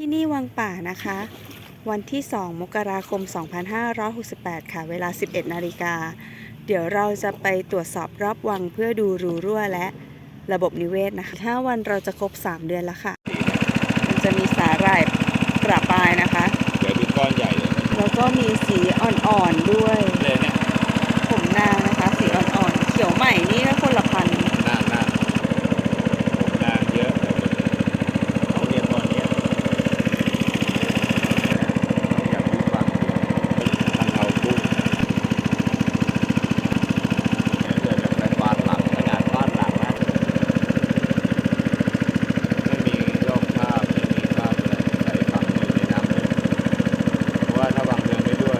ที่นี่วังป่านะคะ วันที่ 2 มกราคม 2568 ค่ะ เวลา 11 นาฬิกา เดี๋ยวเราจะไปตรวจสอบรอบวังเพื่อดูรูรั่วและระบบนิเวศนะคะถ้าวันเราจะครบ 3 เดือนแล้วค่ะ มันจะมีสาหร่ายประปรายนะคะ เดี๋ยวดูก้อนใหญ่เลยแล้วก็มีสีอ่อนๆด้วย เลยเนี่ยผมนางนะคะ สีอ่อนๆ เขียวใหม่นี่ก็คนละพันธุ์ หน้าหน้าหน้าเยอะเขาเรียกก้อนเนี้ยอยากดูฟังทันเทากุ้งเดี๋ยวเกิดจะไปฟาดหลังขนาดฟาดหลังนะไม่มีโรคคราบไม่มีคราบอะไรใส่ฝังอยู่ในน้ำเลยเพราะว่าถ้าวางเรือไม่ด้วย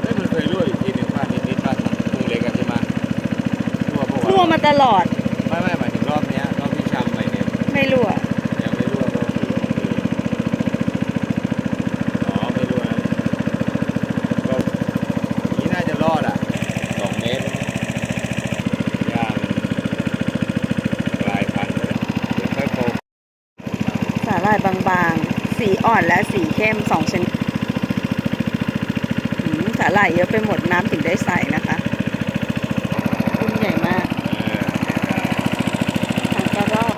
เฮ้ยมันเคยรั่วอยู่ทีหนึ่งพลาดนิดๆพลาดกุ้งเล็กอะใช่ไหมรั่วเพราะว่า รั่วมา ตลอด ไม่ไม่หมายถึงรอบเนี้ยรอบที่ชำไปเนี่ยไม่รั่วยังไม่รั่วก็คืออ๋อไม่รั่วนะก็นี้น่าจะรอดอะสองเมตรยางกลายพันธุ์ไปแล้วเดี๋ยวค่อยโตสาหร่ายบางๆ สีอ่อนและสีเข้มสองชนิดหืมสาหร่ายเยอะไปหมดน้ำถึงได้ใสนะคะกุ้งใหญ่มาก เออ ทางกระรอก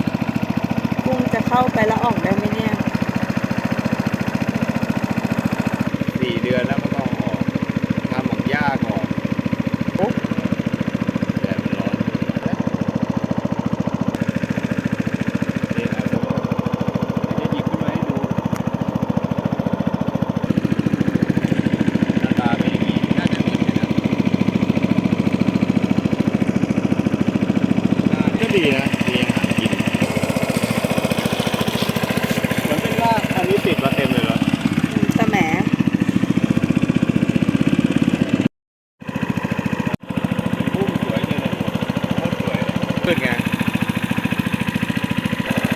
กุ้งจะ เข้าไปแล้วออกได้ไหมเนี่ย สี่เดือนแล้วก็ต้องออกทำของยากก่อนปุ๊บแดดมันร้อนนี่นะผมจะหยิบขึ้นมาให้ดู หน้าตาเป็นอย่างนี้น่าจะมีนะน่าก็ดีนะมีอาหารกิน มันเป็นว่าอันนี้ติดมาเต็มเลยเหรอ สแหม พุ่มสวยจังเลยโคตรสวยขึ้นไง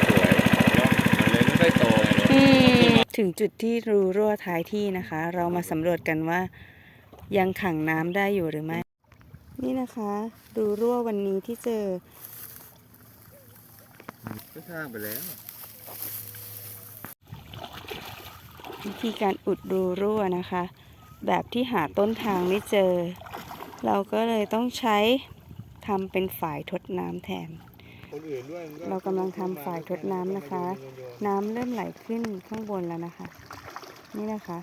สวยเนาะมันเลยไม่ค่อยโตไงเนอะ อืม ถึงจุดที่รูรั่วท้ายที่นะคะ เรามาสำรวจกันว่า ยังขังน้ำได้อยู่หรือไม่ นี่นะคะ รูรั่ววันนี้ที่เจอ ก็สร้างไปแล้ว วิธีการอุดรูรั่วนะคะ แบบที่หาต้นทางไม่เจอ เราก็เลยต้องใช้ทำเป็นฝายทดน้ำแทน คนอื่นด้วยมันเรากำลังทำฝ่ายทดน้ำนะคะ น้ำเริ่มไหลขึ้นข้างบนแล้วนะคะ นี่นะคะ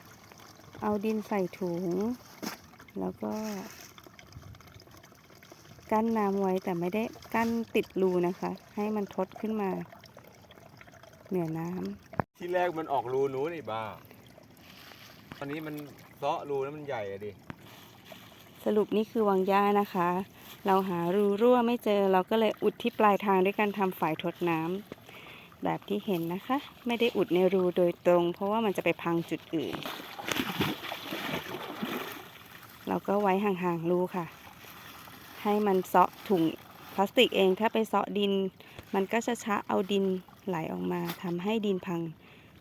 เอาดินใส่ถุง แล้วก็ กั้นน้ำไว้แต่ไม่ได้กั้นติดรูนะคะ ให้มันทดขึ้นมา เหนือน้ำที่แรกมันออกรูนู้นไอ้บ้าตอนนี้มันเซาะรูแล้วมันใหญ่อะดิสรุปนี่คือวังย่านะคะ เราหารูรั่วไม่เจอเราก็เลยอุดที่ปลายทางด้วยการทำฝายทดน้ำแบบที่เห็นนะคะ ไม่ได้อุดในรูโดยตรง เพราะว่ามันจะไปพังจุดอื่น เราก็ไว้ห่างๆรูค่ะ ให้มันเซาะถุงพลาสติกเองถ้าไปเซาะดิน มันก็จะชะเอาดินไหลออกมาทำให้ดินพัง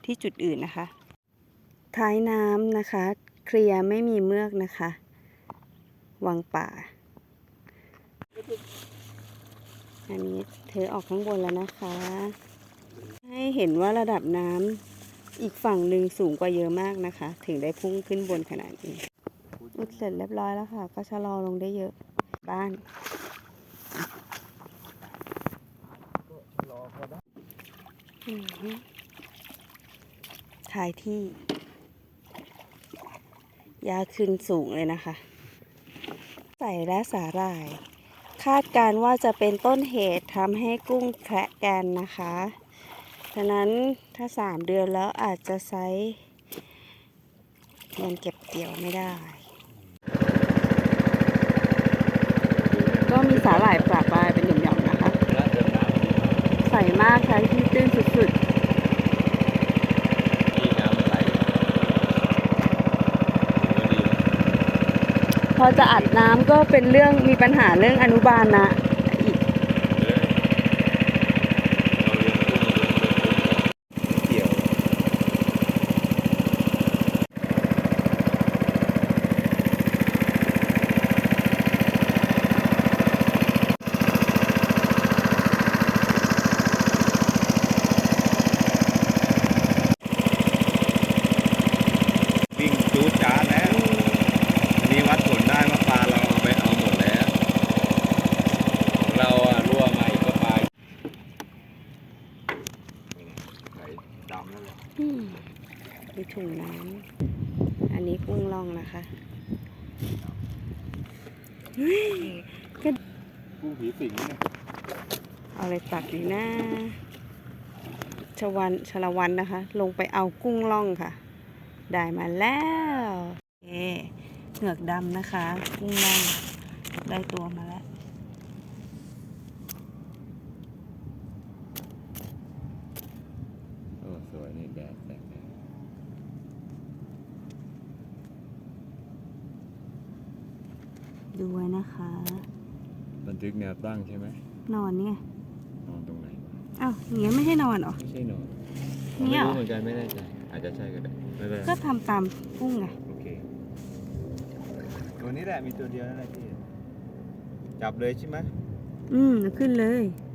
ที่จุดอื่นนะคะ ท้ายน้ำนะคะ เคลียร์ไม่มีเมือกนะคะ วังป่า อันนี้เธอออกข้างบนแล้วนะคะ ให้เห็นว่าระดับน้ำอีกฝั่งหนึ่งสูงกว่าเยอะมากนะคะ ถึงได้พุ่งขึ้นบนขนาดนี้อุดเสร็จเรียบร้อยแล้วค่ะ ก็ชะลอลงได้เยอะบ้านอือฮึท้ายที่ ยาขึ้นสูงเลยนะคะ ใส่และสาหร่าย คาดการว่าจะเป็นต้นเหตุทำให้กุ้งแคระแกนนะคะฉะนั้นถ้าสามเดือนแล้วอาจจะไซส์ยังเก็บเกี่ยวไม่ได้ ก็มีสาหร่ายปลาปลายเป็นหย่อมๆนะคะ ใส่มากใช้ทตื้นสุด ที่น้ำมันไหลก็ดีนะ ๆ พอจะอัดน้ำก็เป็นเรื่องมีปัญหาเรื่องอนุบาลนะอีก เลยเราเลี้ยงกุ้งเลี้ยงกุ้งเกี่ยว นั่นแหละ อืมมี ถุงน้ำอันนี้กุ้งล่องนะคะเฮ้ยกุ้งผีสิงเนี่ยเอาอะไรตักดีนะชวันชลวันนะคะ ลงไปเอากุ้งล่องค่ะ ได้มาแล้วเอเหงือกดำนะคะ กุ้งล่องได้ตัวมาแล้วโอ้สวยนี่แดดแดด ดดดูไว้นะคะ บันทึกแนวตั้งใช่ไหมนอนเนี่ยนอนตรงไหนวะอ้าวอย่างเงี้ยไม่ใช่นอนเหรอ ไม่ใช่นอนเนี่ยเหรอไม่รู้เหมือนกันไม่แน่ใจอาจจะใช่ก็ได้ไม่เป็นไรก็ทำตามกุ้งไงโอเคตัวนี้แหละมีตัวเดียวนั่นแหละที่จับเลยใช่ไหมอืมขึ้นเลยโ